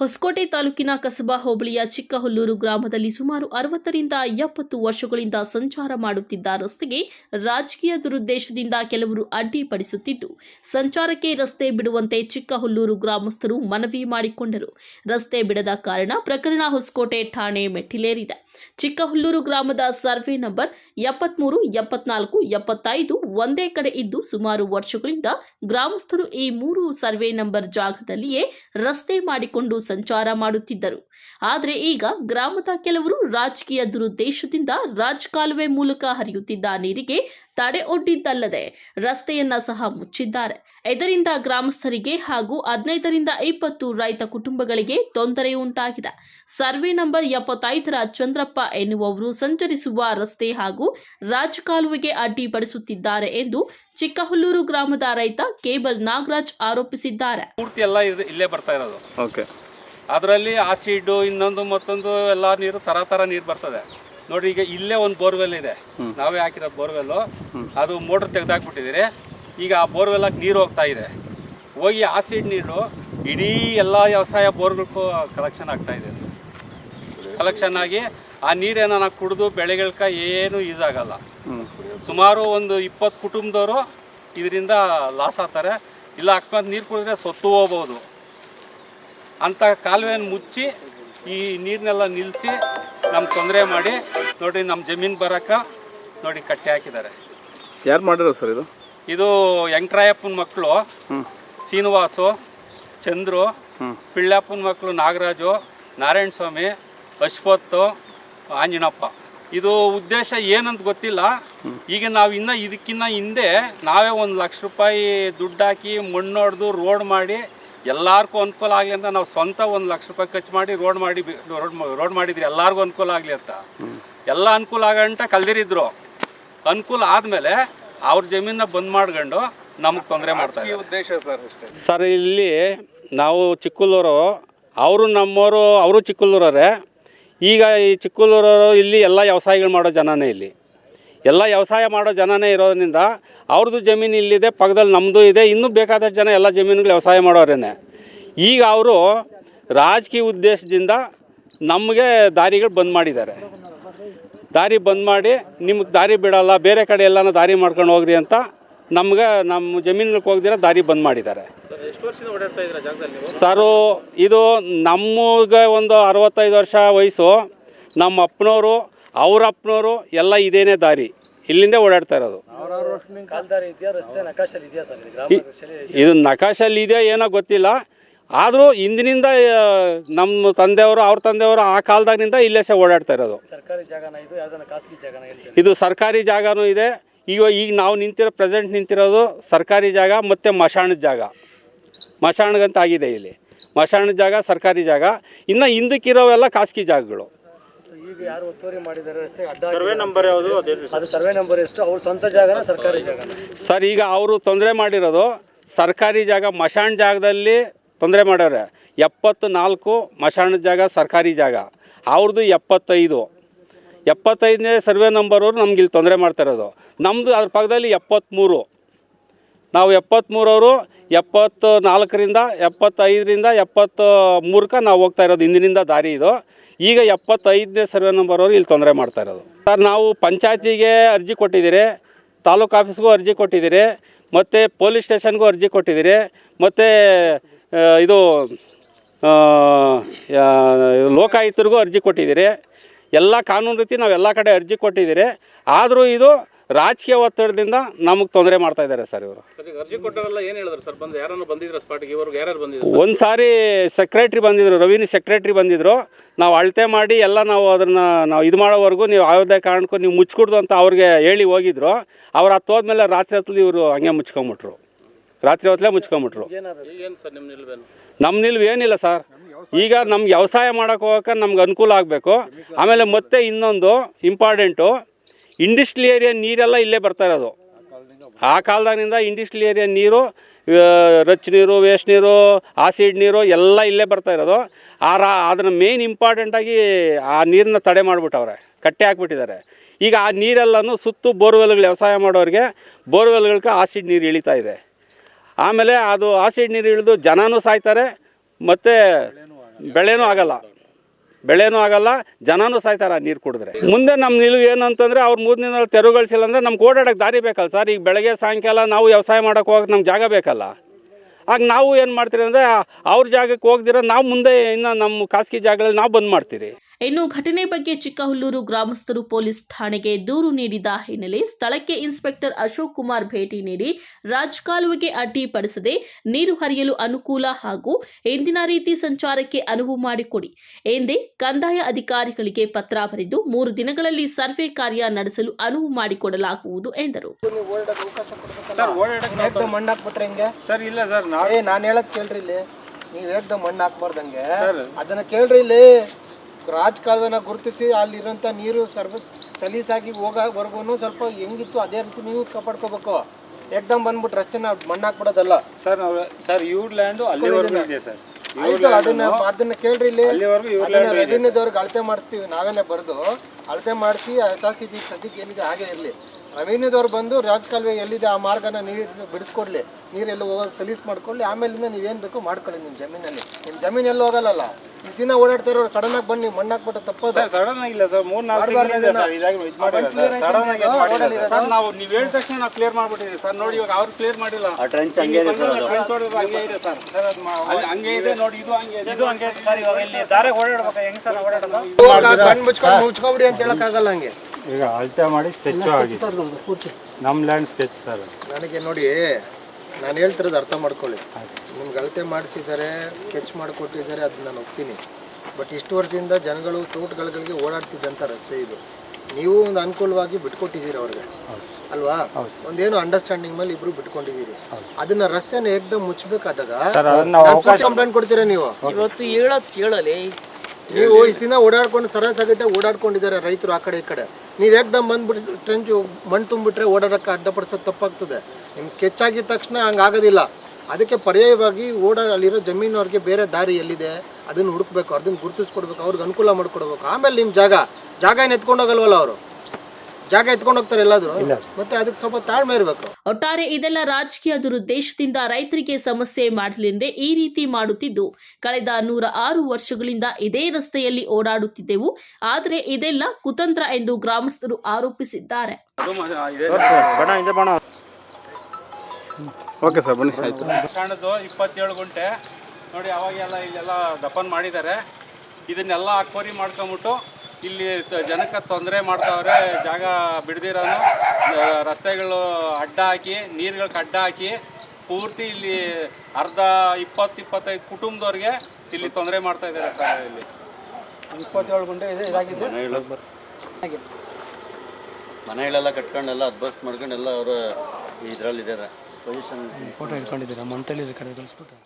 ಹೊಸಕೋಟೆ ತಾಲೂಕಿನ ಕಸಬಾ ಹೋಬಳಿಯ ಚಿಕ್ಕಹುಲ್ಲೂರು ಗ್ರಾಮದಲ್ಲಿ ಸುಮಾರು ಅರವತ್ತರಿಂದ ಎಪ್ಪತ್ತು ವರ್ಷಗಳಿಂದ ಸಂಚಾರ ಮಾಡುತ್ತಿದ್ದ ರಸ್ತೆಗೆ ರಾಜಕೀಯ ದುರುದ್ದೇಶದಿಂದ ಕೆಲವರು ಅಡ್ಡಿಪಡಿಸುತ್ತಿದ್ದು, ಸಂಚಾರಕ್ಕೆ ರಸ್ತೆ ಬಿಡುವಂತೆ ಚಿಕ್ಕಹುಲ್ಲೂರು ಗ್ರಾಮಸ್ಥರು ಮನವಿ ಮಾಡಿಕೊಂಡರು. ರಸ್ತೆ ಬಿಡದ ಕಾರಣ ಪ್ರಕರಣ ಹೊಸಕೋಟೆ ಠಾಣೆ ಮೆಟ್ಟಿಲೇರಿದೆ. ಚಿಕ್ಕಹುಲ್ಲೂರು ಗ್ರಾಮದ ಸರ್ವೆ ನಂಬರ್ ಎಪ್ಪತ್ಮೂರು, ಎಪ್ಪತ್ನಾಲ್ಕು, ಎಪ್ಪತ್ತೈದು ಒಂದೇ ಕಡೆ ಇದ್ದು ಸುಮಾರು ವರ್ಷಗಳಿಂದ ಗ್ರಾಮಸ್ಥರು ಈ ಮೂರು ಸರ್ವೆ ನಂಬರ್ ಜಾಗದಲ್ಲಿಯೇ ರಸ್ತೆ ಮಾಡಿಕೊಂಡು ಸಂಚಾರ ಮಾಡುತ್ತಿದ್ದರು. ಆದರೆ ಈಗ ಗ್ರಾಮದ ಕೆಲವರು ರಾಜಕೀಯ ದುರುದ್ದೇಶದಿಂದ ರಾಜಕಾಲುವೆ ಮೂಲಕ ಹರಿಯುತ್ತಿದ್ದ ನೀರಿಗೆ ತಡೆ ಒಡ್ಡಿದ್ದಲ್ಲದೆ ರಸ್ತೆಯನ್ನ ಸಹ ಮುಚ್ಚಿದ್ದಾರೆ. ಇದರಿಂದ ಗ್ರಾಮಸ್ಥರಿಗೆ ಹಾಗೂ ಹದಿನೈದರಿಂದ ಇಪ್ಪತ್ತು ರೈತ ಕುಟುಂಬಗಳಿಗೆ ತೊಂದರೆ ಉಂಟಾಗಿದೆ. ಸರ್ವೆ ನಂಬರ್ ಎಪ್ಪತ್ತೈದರ ಚಂದ್ರಪ್ಪ ಎನ್ನುವವರು ಸಂಚರಿಸುವ ರಸ್ತೆ ಹಾಗೂ ರಾಜಕಾಲುವೆಗೆ ಅಡ್ಡಿಪಡಿಸುತ್ತಿದ್ದಾರೆ ಎಂದು ಚಿಕ್ಕಹುಲ್ಲೂರು ಗ್ರಾಮದ ರೈತ ಕೇಬಲ್ ನಾಗರಾಜ್ ಆರೋಪಿಸಿದ್ದಾರೆ. ಪೂರ್ತಿ ಎಲ್ಲ ಇಲ್ಲೇ ಬರ್ತಾ ಇರೋದು. ಓಕೆ. ಅದರಲ್ಲಿ ಆಸಿಡ್ ಇನ್ನೊಂದು ಮತ್ತೊಂದು ಎಲ್ಲ ನೀರು ತರ ತರ ನೀರು ಬರ್ತದೆ. ನೋಡಿ ಈಗ ಇಲ್ಲೇ ಒಂದು ಬೋರ್ವೆಲ್ ಇದೆ. ನಾವೇ ಹಾಕಿರೋ ಬೋರ್ವೆಲ್ ಅದು ಮೋಟ್ರ್ ತೆಗೆದಾಕ್ಬಿಟ್ಟಿದ್ದೀರಿ. ಈಗ ಆ ಬೋರ್ವೆಲ್ ನೀರು ಹೋಗ್ತಾ ಇದೆ. ಹೋಗಿ ಆಸಿಡ್ ನೀರು ಇಡೀ ಎಲ್ಲ ವ್ಯವಸಾಯ ಬೋರ್ಗಳಿಗೂ ಕಲೆಕ್ಷನ್ ಆಗ್ತಾ ಇದೆ. ಕಲೆಕ್ಷನ್ ಆಗಿ ಆ ನೀರೇನ ನಾವು ಕುಡಿದು ಬೆಳೆಗಳ್ಕ ಏನು ಯೂಸ್ ಆಗಲ್ಲ. ಸುಮಾರು ಒಂದು ಇಪ್ಪತ್ತು ಕುಟುಂಬದವರು ಇದರಿಂದ ಲಾಸ್ ಆಗ್ತಾರೆ. ಇಲ್ಲ ಅಕಸ್ಮಾತ್ ನೀರು ಕುಡಿದ್ರೆ ಸತ್ತು ಹೋಗ್ಬೋದು. ಅಂಥ ಕಾಲುವೆಯನ್ನು ಮುಚ್ಚಿ ಈ ನೀರನ್ನೆಲ್ಲ ನಿಲ್ಲಿಸಿ ನಮ್ಗೆ ತೊಂದರೆ ಮಾಡಿ ನೋಡಿ ನಮ್ಮ ಜಮೀನು ಬರೋಕ್ಕೆ ನೋಡಿ ಕಟ್ಟಿ ಹಾಕಿದ್ದಾರೆ. ಯಾರು ಮಾಡಿರೋ ಸರ್ ಇದು? ಇದು ವೆಂಕಟರಾಯಪ್ಪನ ಮಕ್ಕಳು ಶ್ರೀನಿವಾಸು ಚಂದ್ರು ಪಿಳ್ಳಪ್ಪನ ಮಕ್ಕಳು ನಾಗರಾಜು ನಾರಾಯಣ ಸ್ವಾಮಿ ಅಶ್ವತ್ತು ಆಂಜನಪ್ಪ. ಇದು ಉದ್ದೇಶ ಏನಂತ ಗೊತ್ತಿಲ್ಲ. ಈಗ ನಾವು ಇನ್ನೂ ಇದಕ್ಕಿನ್ನ ಹಿಂದೆ ನಾವೇ ಒಂದು ಲಕ್ಷ ರೂಪಾಯಿ ದುಡ್ಡು ಹಾಕಿ ಮಣ್ಣು ಹೊಡೆದು ರೋಡ್ ಮಾಡಿ ಎಲ್ಲಾರ್ಗೂ ಅನುಕೂಲ ಆಗಲಿ ಅಂತ ನಾವು ಸ್ವಂತ ಒಂದು ಲಕ್ಷ ರೂಪಾಯಿ ಖರ್ಚು ಮಾಡಿ ರೋಡ್ ಮಾಡಿ ರೋಡ್ ರೋಡ್ ಮಾಡಿದ್ರಿ ಎಲ್ಲರಿಗೂ ಅನುಕೂಲ ಆಗಲಿ ಅಂತ. ಎಲ್ಲ ಅನುಕೂಲ ಆಗಂಟ ಕಲ್ದಿರಿದ್ರು. ಅನುಕೂಲ ಆದಮೇಲೆ ಅವ್ರ ಜಮೀನ ಬಂದ್ ಮಾಡ್ಕೊಂಡು ನಮಗೆ ತೊಂದರೆ ಮಾಡ್ತಾರೆ ಉದ್ದೇಶ ಸರ್ ಅಷ್ಟೇ. ಸರ್ ಇಲ್ಲಿ ನಾವು ಚಿಕ್ಕಲ್ಲೂರು ಅವರು ನಮ್ಮವರು ಅವರು ಚಿಕ್ಕಲ್ಲೂರವರೇ ಈಗ ಈ ಚಿಕ್ಕಲ್ಲೂರವರು ಇಲ್ಲಿ ಎಲ್ಲ ವ್ಯವಸಾಯಗಳು ಮಾಡೋ ಜನನೇ ಇಲ್ಲಿ. ಎಲ್ಲ ವ್ಯವಸಾಯ ಮಾಡೋ ಜನನೇ ಇರೋದ್ರಿಂದ ಅವ್ರದ್ದು ಜಮೀನು ಇಲ್ಲಿದೆ, ಪಕ್ಕದಲ್ಲಿ ನಮ್ಮದು ಇದೆ, ಇನ್ನೂ ಬೇಕಾದಷ್ಟು ಜನ ಎಲ್ಲ ಜಮೀನುಗಳು ವ್ಯವಸಾಯ ಮಾಡೋರೇನೆ. ಈಗ ಅವರು ರಾಜಕೀಯ ಉದ್ದೇಶದಿಂದ ನಮಗೆ ದಾರಿಗಳು ಬಂದ್ ಮಾಡಿದ್ದಾರೆ. ದಾರಿ ಬಂದ್ ಮಾಡಿ ನಿಮಗೆ ದಾರಿ ಬಿಡಲ್ಲ, ಬೇರೆ ಕಡೆ ಎಲ್ಲನೂ ದಾರಿ ಮಾಡ್ಕೊಂಡು ಹೋಗ್ರಿ ಅಂತ ನಮ್ಗೆ ನಮ್ಮ ಜಮೀನುಗಳಿಗೆ ಹೋಗ್ದಿರ ದಾರಿ ಬಂದ್ ಮಾಡಿದ್ದಾರೆ. ಸರು, ಇದು ನಮಗೆ ಒಂದು ಅರವತ್ತೈದು ವರ್ಷ ವಯಸ್ಸು. ನಮ್ಮ ಅಪ್ಪನವರು ಅವ್ರ ಅಪ್ಪನವರು ಎಲ್ಲ ಇದೇನೇ ದಾರಿ. ಇಲ್ಲಿಂದ ಓಡಾಡ್ತಾ ಇರೋದು. ಇದು ನಕಾಶಲ್ಲಿ ಇದೆಯಾ ಏನೋ ಗೊತ್ತಿಲ್ಲ. ಆದರೂ ಇಂದಿನಿಂದ ನಮ್ಮ ತಂದೆಯವರು ಅವ್ರ ತಂದೆಯವರು ಆ ಕಾಲದಾಗಿನಿಂದ ಇಲ್ಲೇ ಸಹ ಓಡಾಡ್ತಾ ಇರೋದು. ಇದು ಸರ್ಕಾರಿ ಜಾಗನೂ ಇದೆ. ಈಗ ಈಗ ನಾವು ನಿಂತಿರೋ ಪ್ರೆಸೆಂಟ್ ನಿಂತಿರೋದು ಸರ್ಕಾರಿ ಜಾಗ ಮತ್ತು ಮಶಾಣದ ಜಾಗ. ಮಶಾಣಗಂತ ಆಗಿದೆ ಇಲ್ಲಿ. ಮಶಾಣದ ಜಾಗ ಸರ್ಕಾರಿ ಜಾಗ. ಇನ್ನು ಹಿಂದಕ್ಕಿರೋವೆಲ್ಲ ಖಾಸಗಿ ಜಾಗಗಳು. ಈಗ ಯಾರು ಒತ್ತುವರಿ ಮಾಡಿದ್ದಾರೆ ರಸ್ತೆ ಅಡ್ಡ ಸರ್ವೆ ನಂಬರ್ ಯಾವುದು? ಅದು ಸರ್ವೆ ನಂಬರ್ ಎಷ್ಟು? ಅವ್ರ ಸ್ವಂತ ಜಾಗನ ಸರ್ಕಾರಿ ಜಾಗ ಸರ್ ಈಗ ಅವರು ತೊಂದರೆ ಮಾಡಿರೋದು ಸರ್ಕಾರಿ ಜಾಗ ಮಶಾಣ್ ಜಾಗದಲ್ಲಿ ತೊಂದರೆ ಮಾಡವ್ರೆ ಎಪ್ಪತ್ತು ನಾಲ್ಕು ಮಶಾಣದ ಜಾಗ ಸರ್ಕಾರಿ ಜಾಗ. ಅವ್ರದ್ದು ಎಪ್ಪತ್ತೈದು. ಎಪ್ಪತ್ತೈದನೇ ಸರ್ವೆ ನಂಬರವ್ರು ನಮ್ಗೆ ಇಲ್ಲಿ ತೊಂದರೆ ಮಾಡ್ತಾ ಇರೋದು. ನಮ್ಮದು ಅದ್ರ ಪಕ್ಕದಲ್ಲಿ ಎಪ್ಪತ್ತ್ಮೂರು ನಾವು ಎಪ್ಪತ್ತ್ಮೂರವರು ಎಪ್ಪತ್ತು ನಾಲ್ಕರಿಂದ ಎಪ್ಪತ್ತೈದರಿಂದ ಎಪ್ಪತ್ತು ಮೂರಕ್ಕೆ ನಾವು ಹೋಗ್ತಾ ಇರೋದು. ಹಿಂದಿನಿಂದ ದಾರಿ ಇದು. ಈಗ ಎಪ್ಪತ್ತೈದನೇ ಸರ್ವೆ ನಂಬರ್ ಅವರು ಇಲ್ಲಿ ತೊಂದರೆ ಮಾಡ್ತಾ ಇರೋದು. ಸರ್, ನಾವು ಪಂಚಾಯತಿಗೆ ಅರ್ಜಿ ಕೊಟ್ಟಿದ್ದೀರಿ, ತಾಲೂಕು ಆಫೀಸ್ಗೂ ಅರ್ಜಿ ಕೊಟ್ಟಿದ್ದೀರಿ, ಮತ್ತು ಪೊಲೀಸ್ ಸ್ಟೇಷನ್ಗೂ ಅರ್ಜಿ ಕೊಟ್ಟಿದ್ದೀರಿ, ಮತ್ತು ಇದು ಲೋಕಾಯುಕ್ತರಿಗೂ ಅರ್ಜಿ ಕೊಟ್ಟಿದ್ದೀರಿ. ಎಲ್ಲ ಕಾನೂನು ರೀತಿ ನಾವು ಎಲ್ಲ ಕಡೆ ಅರ್ಜಿ ಕೊಟ್ಟಿದ್ದೀರಿ. ಆದರೂ ಇದು ರಾಜಕೀಯ ಒತ್ತಡದಿಂದ ನಮಗೆ ತೊಂದರೆ ಮಾಡ್ತಾ ಇದ್ದಾರೆ ಸರ್ ಇವರು. ಅರ್ಜಿ ಕೊಟ್ಟವರೆಲ್ಲ ಏನು ಹೇಳಿದ್ರು ಸರ್? ಬಂದು ಯಾರನ್ನ ಬಂದಿದ್ರು ಸ್ಪಾಟ್ಗೆ ಇವರು ಯಾರ್ಯಾರು ಬಂದಿದ್ರು ಒಂದು ಸಾರಿ ಸೆಕ್ರೆಟ್ರಿ ಬಂದಿದ್ರು ರವೀನಿ ಸೆಕ್ರೆಟ್ರಿ ಬಂದಿದ್ರು. ನಾವು ಅಳತೆ ಮಾಡಿ ಎಲ್ಲ ನಾವು ಅದನ್ನು ನಾವು ಇದು ಮಾಡೋವರೆಗೂ ನೀವು ಯಾವುದೇ ಕಾರಣಕ್ಕೂ ನೀವು ಮುಚ್ಕೊಡ್ದು ಅಂತ ಅವ್ರಿಗೆ ಹೇಳಿ ಹೋಗಿದ್ರು. ಅವ್ರು ಹತ್ತು ಹೋದ್ಮೇಲೆ ರಾತ್ರಿ ಹೊತ್ತಲ್ಲಿ ಇವರು ಹಂಗೆ ಮುಚ್ಕೊಂಬಿಟ್ರು. ರಾತ್ರಿ ಹೊತ್ತಲೇ ಮುಚ್ಕೊಂಬಿಟ್ರು. ನಮ್ಮ ನಿಲ್ವು ಏನಿಲ್ಲ ಸರ್. ಈಗ ನಮ್ಗೆ ವ್ಯವಸಾಯ ಮಾಡೋಕೆ ಹೋಗೋಕೆ ನಮ್ಗೆ ಅನುಕೂಲ ಆಗಬೇಕು. ಆಮೇಲೆ ಮತ್ತೆ ಇನ್ನೊಂದು ಇಂಪಾರ್ಟೆಂಟು ಇಂಡಸ್ಟ್ರಿ ಏರಿಯಾ ನೀರೆಲ್ಲ ಇಲ್ಲೇ ಬರ್ತಾ ಇರೋದು. ಆ ಕಾಲದಾಗಿನಿಂದ ಇಂಡಸ್ಟ್ರಿ ಏರಿಯಾ ನೀರು ರಚ್ ನೀರು ವೇಸ್ಟ್ ನೀರು ಆಸಿಡ್ ನೀರು ಎಲ್ಲ ಇಲ್ಲೇ ಬರ್ತಾ ಇರೋದು. ಆ ರಾ, ಅದನ್ನು ಮೇನ್ ಇಂಪಾರ್ಟೆಂಟಾಗಿ ಆ ನೀರನ್ನ ತಡೆ ಮಾಡಿಬಿಟ್ಟವ್ರೆ, ಕಟ್ಟೆ ಹಾಕ್ಬಿಟ್ಟಿದ್ದಾರೆ. ಈಗ ಆ ನೀರೆಲ್ಲನೂ ಸುತ್ತು ಬೋರ್ವೆಲ್ಗಳು ವ್ಯವಸಾಯ ಮಾಡೋರಿಗೆ ಬೋರ್ವೆಲ್ಗಳಿಗೆ ಆಸಿಡ್ ನೀರು ಇಳಿತಾ ಇದೆ. ಆಮೇಲೆ ಅದು ಆಸಿಡ್ ನೀರು ಇಳಿದು ಜನನೂ ಸಾಯ್ತಾರೆ, ಮತ್ತು ಬೆಳೆನೂ ಆಗಲ್ಲ. ಬೆಳೆನೂ ಆಗಲ್ಲ, ಜನನೂ ಸಾಯ್ತಾರೆ ಆ ನೀರು ಕುಡಿದ್ರೆ. ಮುಂದೆ ನಮ್ಮ ನಿಲುವು ಏನಂತಂದರೆ ಅವ್ರು ಮೂರು ತೆರವುಗೊಳಿಸಿಲ್ಲ ಅಂದ್ರೆ ನಮ್ಗೆ ಓಡಾಡೋಕ್ಕೆ ದಾರಿ ಬೇಕಲ್ಲ ಸರ್. ಈಗ ಬೆಳಗ್ಗೆ ಸಾಯಂಕಾಲ ನಾವು ವ್ಯವಸಾಯ ಮಾಡೋಕೆ ಹೋಗಕ್ಕೆ ನಮ್ಗೆ ಜಾಗ ಬೇಕಲ್ಲ. ಆಗ ನಾವು ಏನು ಮಾಡ್ತೀರಿ ಅಂದರೆ ಅವ್ರ ಜಾಗಕ್ಕೆ ಹೋಗ್ದಿರ ನಾವು ಮುಂದೆ ಇನ್ನು ನಮ್ಮ ಖಾಸಗಿ ಜಾಗಗಳಲ್ಲಿ ನಾವು ಬಂದ್ ಮಾಡ್ತೀರಿ. ಇನ್ನು ಘಟನೆ ಬಗ್ಗೆ ಚಿಕ್ಕಹುಲ್ಲೂರು ಗ್ರಾಮಸ್ಥರು ಪೊಲೀಸ್ ಠಾಣೆಗೆ ದೂರು ನೀಡಿದ ಹಿನ್ನೆಲೆ ಸ್ಥಳಕ್ಕೆ ಇನ್ಸ್ಪೆಕ್ಟರ್ ಅಶೋಕ್ ಕುಮಾರ್ ಭೇಟಿ ನೀಡಿ ರಾಜಕಾಲುವೆಗೆ ಅಡ್ಡಿಪಡಿಸದೆ ನೀರು ಹರಿಯಲು ಅನುಕೂಲ ಹಾಗೂ ಎಂದಿನ ರೀತಿ ಸಂಚಾರಕ್ಕೆ ಅನುವು ಮಾಡಿಕೊಡಿ ಎಂದೇ ಕಂದಾಯ ಅಧಿಕಾರಿಗಳಿಗೆ ಪತ್ರ ಬರೆದು ಮೂರು ದಿನಗಳಲ್ಲಿ ಸರ್ವೆ ಕಾರ್ಯ ನಡೆಸಲು ಅನುವು ಮಾಡಿಕೊಡಲಾಗುವುದು ಎಂದರು. ಸರ್ ಓಡಾಡಕ್ಕೆ ಏಕ್ದಮ್ ಮಣ್ಣು ಹಾಕ್ಬಿಟ್ರೆ ಹಿಂಗೆ? ಸರ್ ಇಲ್ಲ ಸರ್ ನಾವು ನಾನು ಹೇಳಕ್ ಕೇಳ್ರಿ ಇಲ್ಲಿ. ನೀವು ಏಕ್ದಮ್ ಮಣ್ಣು ಹಾಕ್ಬಾರ್ದಂಗೆ. ಅದನ್ನ ಕೇಳ್ರಿ ಇಲ್ಲಿ. ರಾಜಕಾಲುವೆನ ಗುರುತಿಸಿ ಅಲ್ಲಿರೋಂಥ ನೀರು ಸರ್ವ ಸಲೀಸಾಗಿ ಹೋಗೋವರೆಗೂ ಸ್ವಲ್ಪ ಹೆಂಗಿತ್ತು ಅದೇ ರೀತಿ ನೀವು ಕಾಪಾಡ್ಕೋಬೇಕು. ಏಕ್ದಮ್ ಬಂದ್ಬಿಟ್ಟು ರಸ್ತೆನ ಮಣ್ಣು ಹಾಕ್ಬಿಡೋದಲ್ಲ. ಸರ್ ನಾವು ಸರ್ ಇವ್ರ ಲ್ಯಾಂಡು ಅಲ್ಲಿವರೆಗೂ ಇದೆ ಸರ್. ಆಯ್ತು ಅದನ್ನ ಅದನ್ನ ಕೇಳ್ರಿ ಇಲ್ಲಿ. ಅಲ್ಲಿವರೆಗೂ ರೆವಿನ್ಯೂದವ್ರಿಗೆ ಅಳತೆ ಮಾಡ್ತೀವಿ ನಾವೇನೆ ಬರೆದು. ಅಳತೆ ಮಾಡಿಸಿ ಯಥಾಸ್ಥಿತಿ ಸದ್ಯಕ್ಕೆ ಏನಿದೆ ಹಾಗೆ ಇರಲಿ. ರೆವಿನ್ಯೂದವ್ರು ಬಂದು ರಾಜಕಾಲುವೆ ಎಲ್ಲಿದೆ ಆ ಮಾರ್ಗನ ನೀರು ಬಿಡಿಸ್ಕೊಡ್ಲಿ ನೀರೆಲ್ಲ ಹೋಗೋದು ಸಲೀಸ್ ಮಾಡ್ಕೊಳ್ಳಿ ಆಮೇಲಿಂದ ನೀವೇನು ಬೇಕೋ ಮಾಡ್ಕೊಳ್ಳಿ ನಿಮ್ಮ ಜಮೀನಲ್ಲಿ. ನಿಮ್ಮ ಜಮೀನು ಎಲ್ಲ ಹೋಗಲ್ಲಲ್ಲ. ಈ ದಿನ ಓಡಾಡ್ತಾ ಇರೋರು ಸಡನ್ ಆಗಿ ಬನ್ನಿ ಮಣ್ಣು ಹಾಕ್ಬಿಟ್ಟು ತಪ್ಪೋದು. ಸರ್ ಸಡನ್ ಆಗಿಲ್ಲ ಸರ್ ಮೂರ್ ನಾಲ್ಕು ತಿಂಗಳಿಂದ ಸರ್ ಇದಾಗಿ ಇದು ಮಾಡಿಲ್ಲ ಸರ್ ಸಡನ್ ಆಗಿ ಮಾಡಿಲ್ಲ ಸರ್. ನಾವು ನೀವು ಹೇಳಿದ ತಕ್ಷಣ ನಾವು ಕ್ಲಿಯರ್ ಮಾಡ್ಬಿಟ್ಟಿದ್ದೀವಿ ಸರ್ ನೋಡಿ ಇವಾಗ ಅವ್ರು ಕ್ಲಿಯರ್ ಮಾಡಿಲ್ಲ. ಟ್ರೆಂಚ್ ಹಂಗೆ ಇದೆ ಸರ್ ಅದು. ಟ್ರೆಂಚ್ ಹೊಡೆದ್ರು ಹಂಗೆ ಇದೆ ಸರ್. ಅಲ್ಲಿ ಹಂಗೆ ಇದೆ ನೋಡಿ ಇದು ಹಂಗೆ ಇದೆ. ಇದು ಹಂಗೆ ಸರ್ ಇವಾಗ ಇಲ್ಲಿ ದಾರೆ ಓಡಾಡ್ಬೇಕು ಹೆಂಗ್ ಸರ್ ಓಡಾಡೋದು ಕಣ್ಣು ಮುಚ್ಕೊಂಡು ಮುಚ್ಕೊಬಿಡಿ ಅಂತ ಹೇಳಕ್ಕಾಗಲ್ಲ ಹಂಗೆ. ಈಗ ಅಳತೆ ಮಾಡಿ ಸ್ಕೆಚ್ ಆಗಿ ನಮ್ಮ ಲ್ಯಾಂಡ್ ಸ್ಕೆಚ್ ಸರ್ ನನಗೆ ನೋಡಿ ನಾನು ಹೇಳ್ತಿರೋದು ಅರ್ಥ ಮಾಡ್ಕೊಳ್ಳಿ. ನಿಮ್ಗೆ ಅಳತೆ ಮಾಡಿಸಿದ್ದಾರೆ ಸ್ಕೆಚ್ ಮಾಡಿಕೊಟ್ಟಿದ್ದಾರೆ ಅದನ್ನ ನಾನು ಒಪ್ತೀನಿ. ಬಟ್ ಇಷ್ಟು ವರ್ಷದಿಂದ ಜನಗಳು ತೋಟಗಳಿಗೆ ಓಡಾಡ್ತಿದ್ದಂಥ ರಸ್ತೆ ಇದು. ನೀವು ಒಂದು ಅನುಕೂಲವಾಗಿ ಬಿಟ್ಕೊಟ್ಟಿದ್ದೀರಿ ಅವ್ರಿಗೆ. ಅಲ್ವಾ? ಒಂದೇನು ಅಂಡರ್ಸ್ಟ್ಯಾಂಡಿಂಗ್ ಮೇಲೆ ಇಬ್ರು ಬಿಟ್ಕೊಂಡಿದ್ದೀರಿ. ಅದನ್ನ ರಸ್ತೆನ ಏಕ್ದಮ್ ಮುಚ್ಚಬೇಕಾದಾಗ ಕಂಪ್ಲೇಂಟ್ ಕೊಡ್ತೀರಾ ನೀವು? ಇವತ್ತು ಹೇಳೋದ್ ಕೇಳಲಿ ನೀವು ಇಷ್ಟು ದಿನ ಓಡಾಡ್ಕೊಂಡು ಸರಾಸಗಟ್ಟೆ ಓಡಾಡ್ಕೊಂಡಿದ್ದಾರೆ ರೈತರು ಆ ಕಡೆ ಈ ಕಡೆ. ನೀವು ಏಕ್ದಮ್ ಬಂದ್ಬಿಟ್ಟು ಟ್ರೆಂಚು ಮಣ್ಣು ತುಂಬಿಟ್ರೆ ಓಡಾಡಕ್ಕೆ ಅಡ್ಡಪಡಿಸೋದು ತಪ್ಪಾಗ್ತದೆ. ನಿಮ್ಮ ಸ್ಕೆಚ್ ಆಗಿದ ತಕ್ಷಣ ಹಂಗೆ ಆಗೋದಿಲ್ಲ. ಅದಕ್ಕೆ ಪರ್ಯಾಯವಾಗಿ ಓಡಾ ಅಲ್ಲಿರೋ ಜಮೀನವ್ರಿಗೆ ಬೇರೆ ದಾರಿ ಎಲ್ಲಿದೆ? ಅದನ್ನು ಹುಡುಕ್ಬೇಕು, ಅದನ್ನು ಗುರುತಿಸ್ಕೊಡ್ಬೇಕು, ಅವ್ರಿಗೆ ಅನುಕೂಲ ಮಾಡ್ಕೊಡ್ಬೇಕು. ಆಮೇಲೆ ನಿಮ್ಮ ಜಾಗ. ಜಾಗ ಏನು ಎತ್ಕೊಂಡೋಗಲ್ವಲ್ಲ ಅವರು? ಜಾಗ ಎತ್ಕೊಂಡು ಹೋಗ್ತಾರೆ ಎಲ್ಲಾದ್ರೂ. ಮತ್ತೆ ಅದಕ್ಕೆ ಸ್ವಲ್ಪ ತಾಳ್ಮೆ ಇರಬೇಕು. ಒಟ್ಟಾರೆ ಇದೆಲ್ಲ ರಾಜಕೀಯ ದುರುದ್ದೇಶದಿಂದ ರೈತರಿಗೆ ಸಮಸ್ಯೆ ಮಾಡಲೆಂದೇ ಈ ರೀತಿ ಮಾಡುತ್ತಿದ್ದು. ಕಳೆದ ನೂರ ಆರು ವರ್ಷಗಳಿಂದ ಇದೇ ರಸ್ತೆಯಲ್ಲಿ ಓಡಾಡುತ್ತಿದ್ದೆವು. ಆದರೆ ಇದೆಲ್ಲ ಕುತಂತ್ರ ಎಂದು ಗ್ರಾಮಸ್ಥರು ಆರೋಪಿಸಿದ್ದಾರೆ. ಓಕೆ ಸರ್ ಬನ್ನಿ ಆಯ್ತು. ಕಾಣದ್ದು ಇಪ್ಪತ್ತೇಳು ಗುಂಟೆ. ನೋಡಿ ಅವಾಗೆಲ್ಲ ಇಲ್ಲೆಲ್ಲ ದಫನ್ ಮಾಡಿದ್ದಾರೆ. ಇದನ್ನೆಲ್ಲ ಅಕ್ವರಿ ಮಾಡ್ಕೊಂಬಿಟ್ಟು ಇಲ್ಲಿ ತ- ಜನಕ್ಕೆ ತೊಂದರೆ ಮಾಡ್ತಾವ್ರೆ ಜಾಗ ಬಿಡ್ದಿರೋನು. ರಸ್ತೆಗಳು ಅಡ್ಡ ಹಾಕಿ ನೀರುಗಳಿಗೆ ಅಡ್ಡ ಹಾಕಿ ಪೂರ್ತಿ ಇಲ್ಲಿ ಅರ್ಧ ಇಪ್ಪತ್ತು ಇಪ್ಪತ್ತೈದು ಕುಟುಂಬದವ್ರಿಗೆ ಇಲ್ಲಿ ತೊಂದರೆ ಮಾಡ್ತಾ ಇದ್ದಾರೆ ಸರ್ ಇಲ್ಲಿ. ಇಪ್ಪತ್ತೇಳು ಗುಂಟೆ ಇದೆ ಇದಾಗಿದೆ ಮನೆಗಳೆಲ್ಲ ಕಟ್ಕೊಂಡೆಲ್ಲ ಅದ್ಬಸ್ಟ್ ಮಾಡ್ಕೊಂಡೆಲ್ಲ ಅವರು ಇದರಲ್ಲಿದ್ದಾರೆ. ಪೊಸಿಷನ್ ಫೋಟೋ ಇಟ್ಕೊಂಡಿದ್ದೀರಾ ಮಂತಲ್ಲಿ ಕಡೆ ಕಳಿಸ್ಬಿಟ್ಟು